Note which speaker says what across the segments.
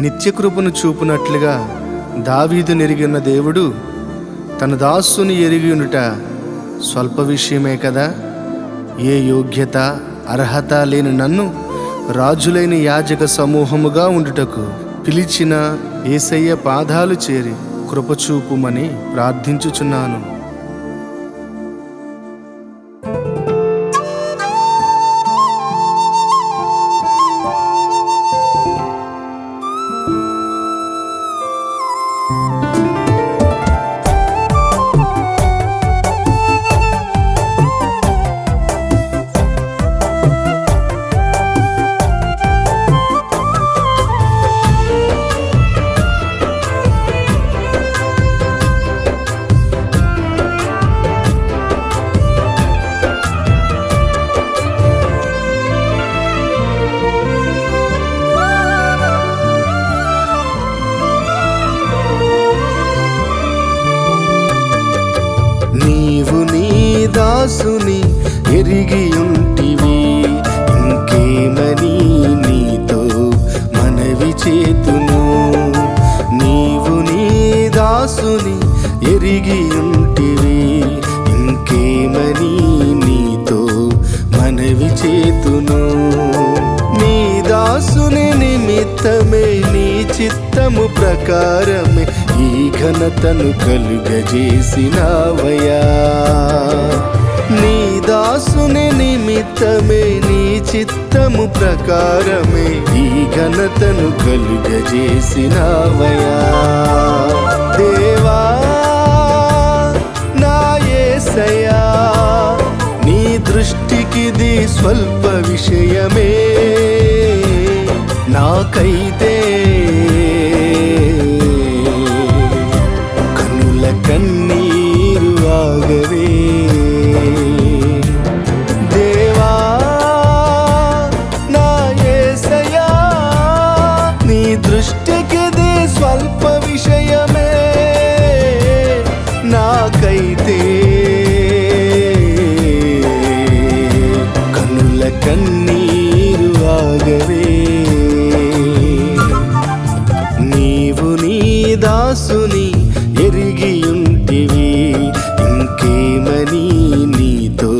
Speaker 1: నిత్యకృపను చూపునట్లుగా దావీదు నెరిగిన దేవుడు తన దాసుని ఎరిగియునుట స్వల్ప విషయమే కదా. ఏ యోగ్యత అర్హత లేని నన్ను రాజులైన యాజక సమూహముగా ఉండుటకు పిలిచిన ఏసయ్య పాదాలు చేరి కృపచూపుమని ప్రార్థించుచున్నాను. దాసుని ఎరిగి ఉంటివి. ఇంకేమని నీతో మనవి చేతును? నీవు నీ దాసుని ఎరిగి ఉంటివి. ఇంకేమని నీతో మనవి చేతును? నీ దాసుని నిమిత్తమే నీ చిత్తము ప్రకారమే ఈ ఘనతను కలుగజేసినావయా నిమిత్తమే నీ చిత్తము ప్రకారమే ఈ ఘనతను కలుగజేసినావయా దేవా నా ఏసయా నీ దృష్టికిది స్వల్ప విషయమే. నాకైతే కన్నీరు ఆగవే. నీవు నీ దాసుని ఎరిగియుంటివి ఇంకేమని నీతో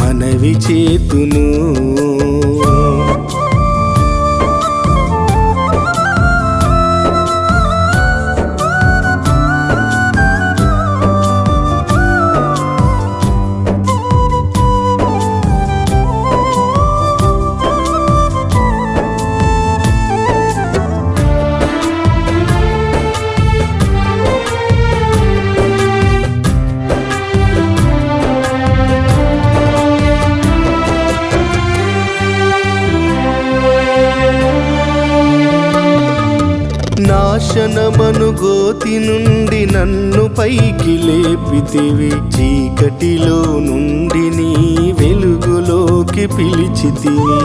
Speaker 1: మనవి చేతును? నాశనమను గోతి నుండి నన్ను పైకి లేపితివి. చీకటిలో నుండి నీ వెలుగులోకి పిలిచితివి.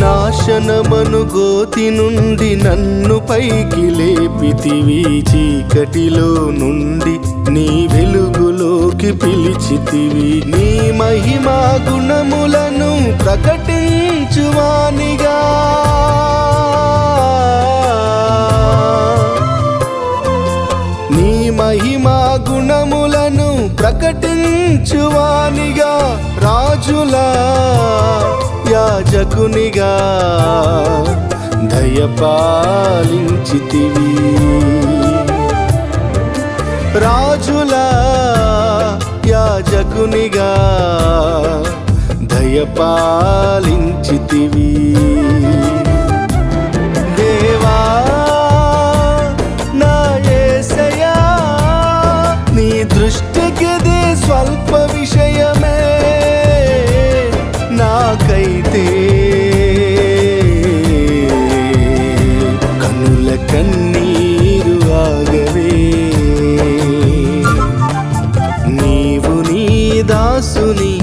Speaker 1: నాశనమను గోతి నుండి నన్ను పైకి లేపితివి. చీకటిలో నుండి నీ వెలుగులోకి పిలిచితివి. నీ మహిమా గుణములను ప్రకటి ప్రకటించువానిగా నీ మహిమా గుణములను ప్రకటించువానిగా రాజులా యాజకునిగా. దయపాలించితివి. రాజులా యాజకునిగా. దయపాలించితివి దేవా నా ఏసయా నీ దృష్టికిది స్వల్ప విషయమే. నాకైతే కనుల కన్నీరు ఆగవే. నీవు నీ దాసుని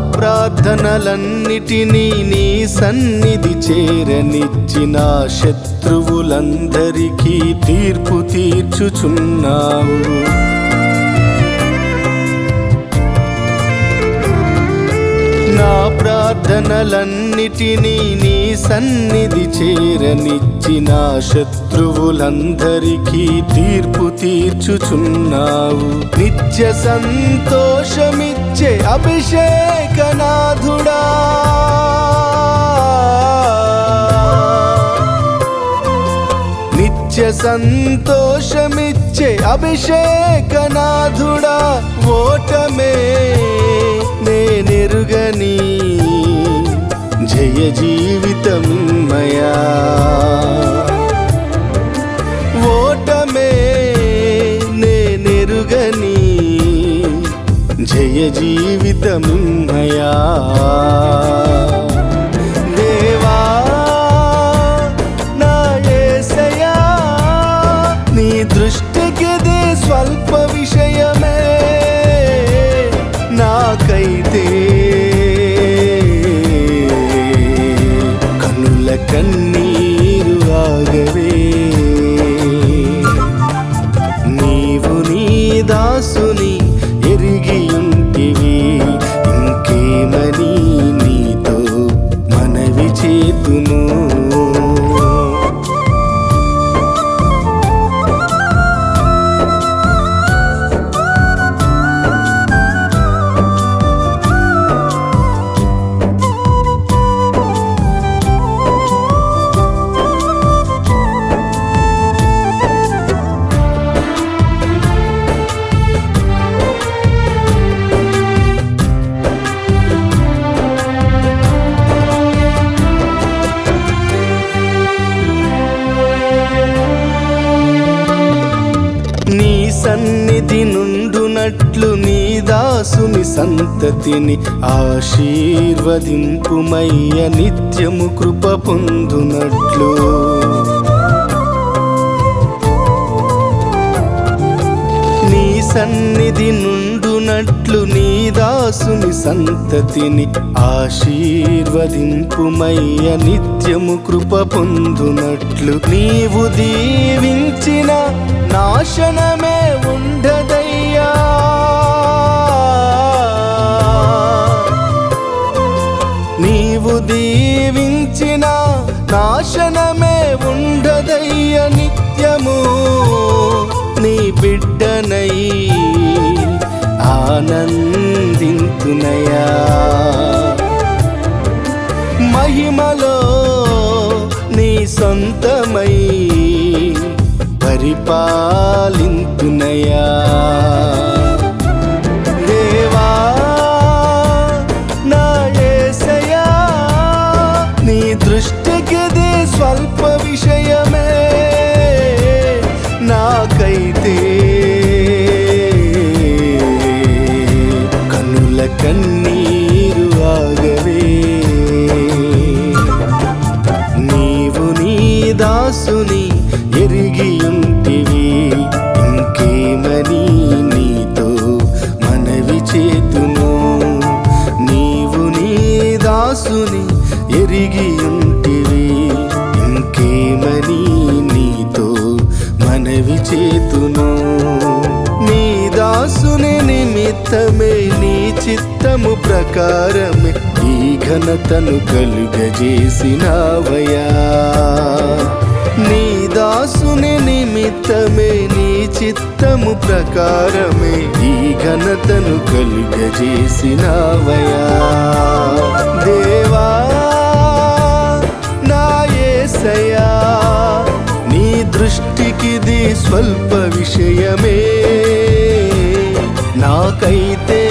Speaker 1: ప్రార్థనలన్నిటినీ నీ సన్నిధి చేరనిచ్చిన శత్రువులందరికీ తీర్పు తీర్చుచున్నావు. నా ప్రార్థనలన్నిటినీ నీ సన్నిధి చేరనిచ్చిన శత్రువులందరికీ తీర్పు తీర్చుచున్నావు. నిత్య సంతోషమిచ్చే అభిషేకనాథుడా నిత్య సంతోషమిచ్చే అభిషేకనాథుడా ఓటమే నేనెరుగని జయ జీవితమయా జీవితమయా దేవా నా యేసయ్యా నీ దృష్టికిది స్వల్ప విషయమే. నాకైతే కనుల కన్నీరు ఆగవే నీవు నీ దాసుని దాసుని సంతతిని ఆశీర్వదింపుమయ్య నిత్యము కృప పొందునట్లు. నీ సన్నిధి నుండునట్లు నీ దాసుని సంతతిని ఆశీర్వదింపుమయ్య నిత్యము కృప పొందునట్లు. నీవు దీవించిన నాశనమే ఉండదు. బిడ్డనై ఆనందింతునయా. మహిమలో నీ సొంతమై పరిపాలింతునయా. ప్రకారమే ఈ ఘనతను కలుగజేసినావయా నీ దాసుని నిమిత్తమే నీ చిత్తము ప్రకారమే ఈ ఘనతను కలుగజేసినావయా దేవా నా ఏసయా నీ దృష్టికిది స్వల్ప విషయమే. నాకైతే